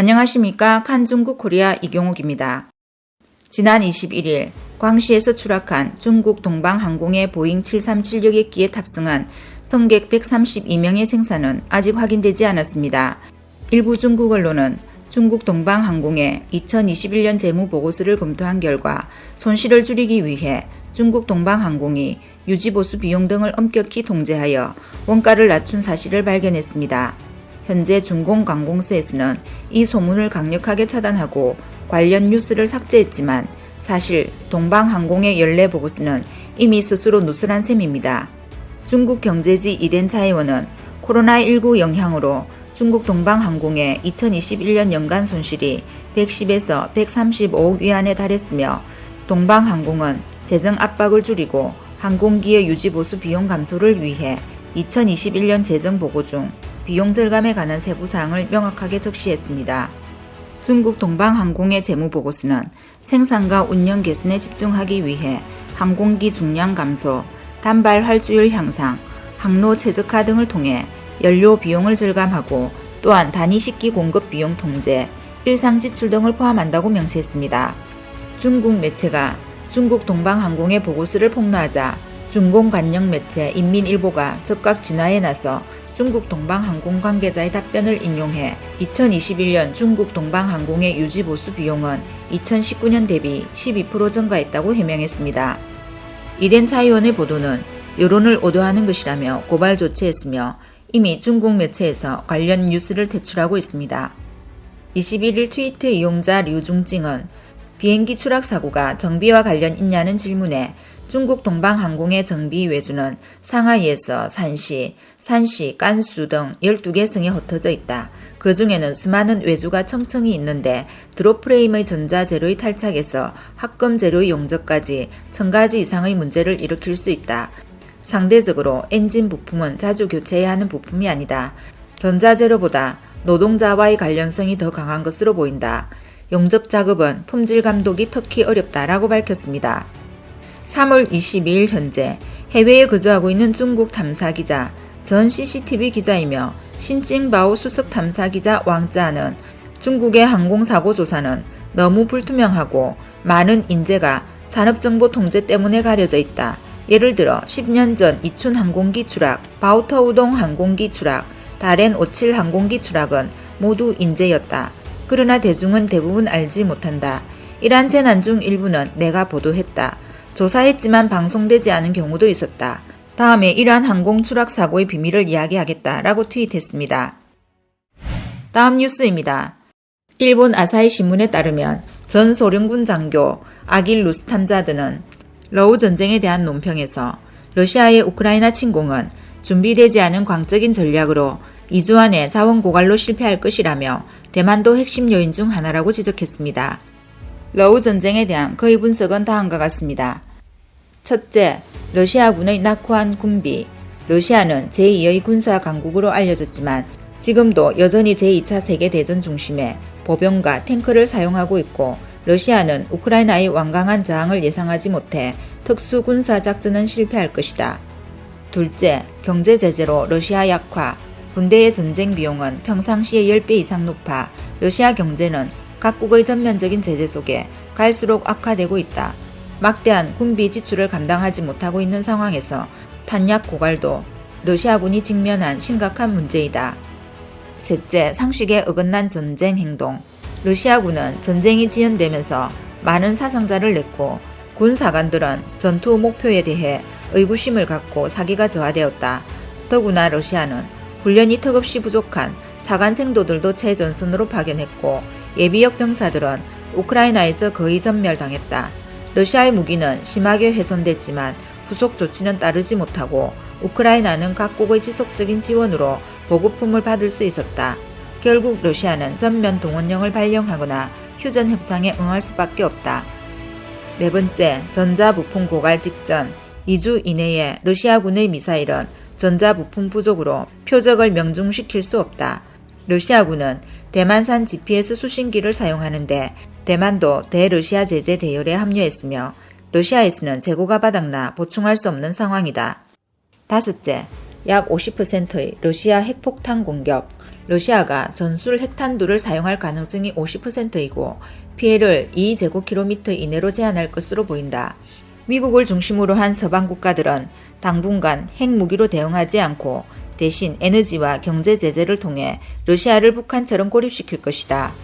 안녕하십니까. 칸중국 코리아 이경옥입니다. 지난 21일 광시에서 추락한 중국 동방항공의 보잉 737여객기에 탑승한 승객 132명의 생사는 아직 확인되지 않았습니다. 일부 중국 언론은 중국 동방항공의 2021년 재무 보고서를 검토한 결과 손실을 줄이기 위해 중국 동방항공이 유지보수 비용 등을 엄격히 통제하여 원가를 낮춘 사실을 발견했습니다. 현재 중공관공서에서는 이 소문을 강력하게 차단하고 관련 뉴스를 삭제했지만 사실 동방항공의 연례 보고서는 이미 스스로 누설한 셈입니다. 중국 경제지 이덴 차이원은 코로나19 영향으로 중국 동방항공의 2021년 연간 손실이 110에서 135억 위안에 달했으며 동방항공은 재정 압박을 줄이고 항공기의 유지 보수 비용 감소를 위해 2021년 재정 보고 중 비용 절감에 관한 세부 사항을 명확하게 적시했습니다. 중국 동방항공의 재무 보고서는 생산과 운영 개선에 집중하기 위해 항공기 중량 감소, 단발 활주율 향상, 항로 최적화 등을 통해 연료 비용을 절감하고 또한 단위 식기 공급 비용 통제, 일상 지출 등을 포함한다고 명시했습니다. 중국 매체가 중국 동방항공의 보고서를 폭로하자 중공 관영 매체 인민일보가 적각 진화에 나서 중국 동방항공 관계자의 답변을 인용해 2021년 중국 동방항공의 유지보수 비용은 2019년 대비 12% 증가했다고 해명했습니다. 이덴 차이원의 보도는 여론을 오도하는 것이라며 고발 조치했으며 이미 중국 매체에서 관련 뉴스를 퇴출하고 있습니다. 21일 트위터 이용자 류중징은 비행기 추락 사고가 정비와 관련 있냐는 질문에 중국 동방항공의 정비 외주는 상하이에서 산시, 산시, 깐수 등 12개 성에 흩어져 있다. 그 중에는 수많은 외주가 청청이 있는데 드롭프레임의 전자재료의 탈착에서 합금 재료의 용접까지 천 가지 이상의 문제를 일으킬 수 있다. 상대적으로 엔진 부품은 자주 교체해야 하는 부품이 아니다. 전자재료보다 노동자와의 관련성이 더 강한 것으로 보인다. 용접 작업은 품질 감독이 특히 어렵다라고 밝혔습니다. 3월 22일 현재 해외에 거주하고 있는 중국 탐사 기자, 전 CCTV 기자이며 신찡바오 수석 탐사 기자 왕자는 중국의 항공사고 조사는 너무 불투명하고 많은 인재가 산업정보 통제 때문에 가려져 있다. 예를 들어 10년 전 이춘 항공기 추락, 바우터우동 항공기 추락, 다렌 57 항공기 추락은 모두 인재였다. 그러나 대중은 대부분 알지 못한다. 이러한 재난 중 일부는 내가 보도했다. 조사했지만 방송되지 않은 경우도 있었다. 다음에 이러한 항공 추락 사고의 비밀을 이야기하겠다라고 트윗했습니다. 다음 뉴스입니다. 일본 아사히 신문에 따르면 전 소련군 장교 아길 루스탐자 드는 러우 전쟁에 대한 논평에서 러시아의 우크라이나 침공은 준비되지 않은 광적인 전략으로 2주 안에 자원 고갈로 실패할 것이라며 대만도 핵심 요인 중 하나라고 지적했습니다. 러우 전쟁에 대한 그의 분석은 다음과 같습니다. 첫째, 러시아군의 낙후한 군비. 러시아는 제2의 군사 강국으로 알려졌지만 지금도 여전히 제2차 세계대전 중심에 보병과 탱크를 사용하고 있고 러시아는 우크라이나의 완강한 저항을 예상하지 못해 특수 군사 작전은 실패할 것이다. 둘째, 경제 제재로 러시아 약화. 군대의 전쟁 비용은 평상시의 10배 이상 높아 러시아 경제는 각국의 전면적인 제재 속에 갈수록 악화되고 있다. 막대한 군비 지출을 감당하지 못하고 있는 상황에서 탄약 고갈도 러시아군이 직면한 심각한 문제이다. 셋째, 상식에 어긋난 전쟁 행동. 러시아군은 전쟁이 지연되면서 많은 사상자를 냈고 군 사관들은 전투 목표에 대해 의구심을 갖고 사기가 저하되었다. 더구나 러시아는 훈련이 턱없이 부족한 사관 생도들도 최전선으로 파견했고 예비역 병사들은 우크라이나에서 거의 전멸당했다. 러시아의 무기는 심하게 훼손됐지만 후속 조치는 따르지 못하고 우크라이나는 각국의 지속적인 지원으로 보급품을 받을 수 있었다. 결국 러시아는 전면 동원령을 발령하거나 휴전 협상에 응할 수밖에 없다. 네 번째, 전자부품 고갈 직전 2주 이내에 러시아군의 미사일은 전자부품 부족으로 표적을 명중시킬 수 없다. 러시아군은 대만산 GPS 수신기를 사용하는데 대만도 대러시아 제재 대열에 합류했으며 러시아에서는 재고가 바닥나 보충할 수 없는 상황이다. 다섯째, 약 50%의 러시아 핵폭탄 공격, 러시아가 전술 핵탄두를 사용할 가능성이 50%이고 피해를 2제곱킬로미터 이내로 제한할 것으로 보인다. 미국을 중심으로 한 서방 국가들은 당분간 핵무기로 대응하지 않고 대신 에너지와 경제 제재를 통해 러시아를 북한처럼 고립시킬 것이다.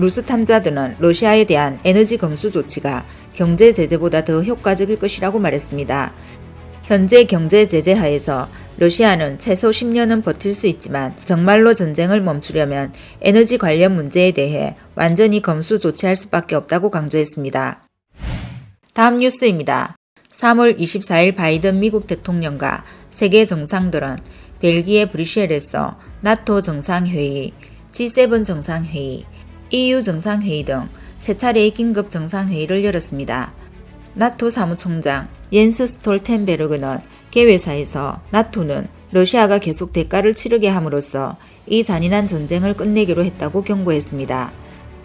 루스 탐자들은 러시아에 대한 에너지 검수 조치가 경제 제재보다 더 효과적일 것이라고 말했습니다. 현재 경제 제재 하에서 러시아는 최소 10년은 버틸 수 있지만 정말로 전쟁을 멈추려면 에너지 관련 문제에 대해 완전히 검수 조치할 수밖에 없다고 강조했습니다. 다음 뉴스입니다. 3월 24일 바이든 미국 대통령과 세계 정상들은 벨기에 브뤼셀에서 나토 정상회의, G7 정상회의, EU 정상회의 등 세 차례의 긴급 정상회의를 열었습니다. 나토 사무총장 옌스 스톨텐베르그는 개회사에서 나토는 러시아가 계속 대가를 치르게 함으로써 이 잔인한 전쟁을 끝내기로 했다고 경고했습니다.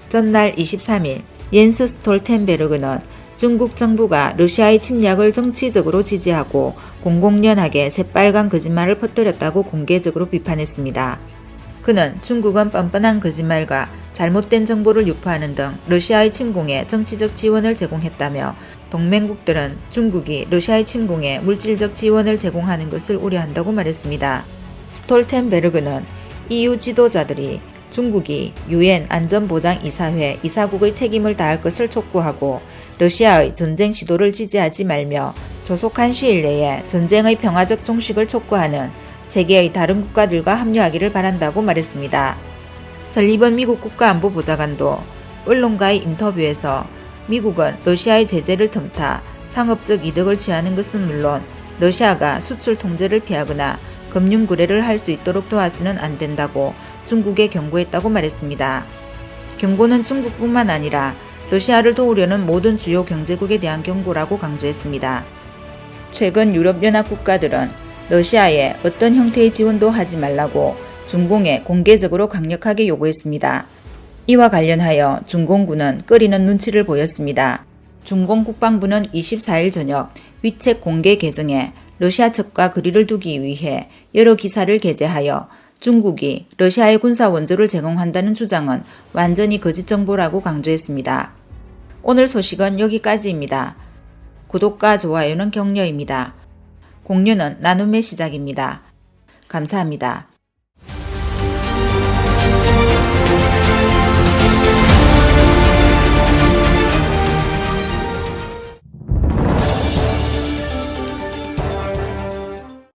전날 23일 옌스 스톨텐베르그는 중국 정부가 러시아의 침략을 정치적으로 지지하고 공공연하게 새빨간 거짓말을 퍼뜨렸다고 공개적으로 비판했습니다. 그는 중국은 뻔뻔한 거짓말과 잘못된 정보를 유포하는 등 러시아의 침공에 정치적 지원을 제공했다며 동맹국들은 중국이 러시아의 침공에 물질적 지원을 제공하는 것을 우려한다고 말했습니다. 스톨텐베르그는 EU 지도자들이 중국이 유엔 안전보장이사회 이사국의 책임을 다할 것을 촉구하고 러시아의 전쟁 시도를 지지하지 말며 조속한 시일 내에 전쟁의 평화적 종식을 촉구하는 세계의 다른 국가들과 합류하기를 바란다고 말했습니다. 설리번 미국 국가안보보좌관도 언론과의 인터뷰에서 미국은 러시아의 제재를 틈타 상업적 이득을 취하는 것은 물론 러시아가 수출 통제를 피하거나 금융 거래를 할 수 있도록 도와서는 안 된다고 중국에 경고했다고 말했습니다. 경고는 중국뿐만 아니라 러시아를 도우려는 모든 주요 경제국에 대한 경고라고 강조했습니다. 최근 유럽연합 국가들은 러시아에 어떤 형태의 지원도 하지 말라고 중공에 공개적으로 강력하게 요구했습니다. 이와 관련하여 중공군은 끓이는 눈치를 보였습니다. 중공 국방부는 24일 저녁 위챗 공개 계정에 러시아 측과 거리를 두기 위해 여러 기사를 게재하여 중국이 러시아의 군사 원조를 제공한다는 주장은 완전히 거짓 정보라고 강조했습니다. 오늘 소식은 여기까지입니다. 구독과 좋아요는 격려입니다. 공유는 나눔의 시작입니다. 감사합니다.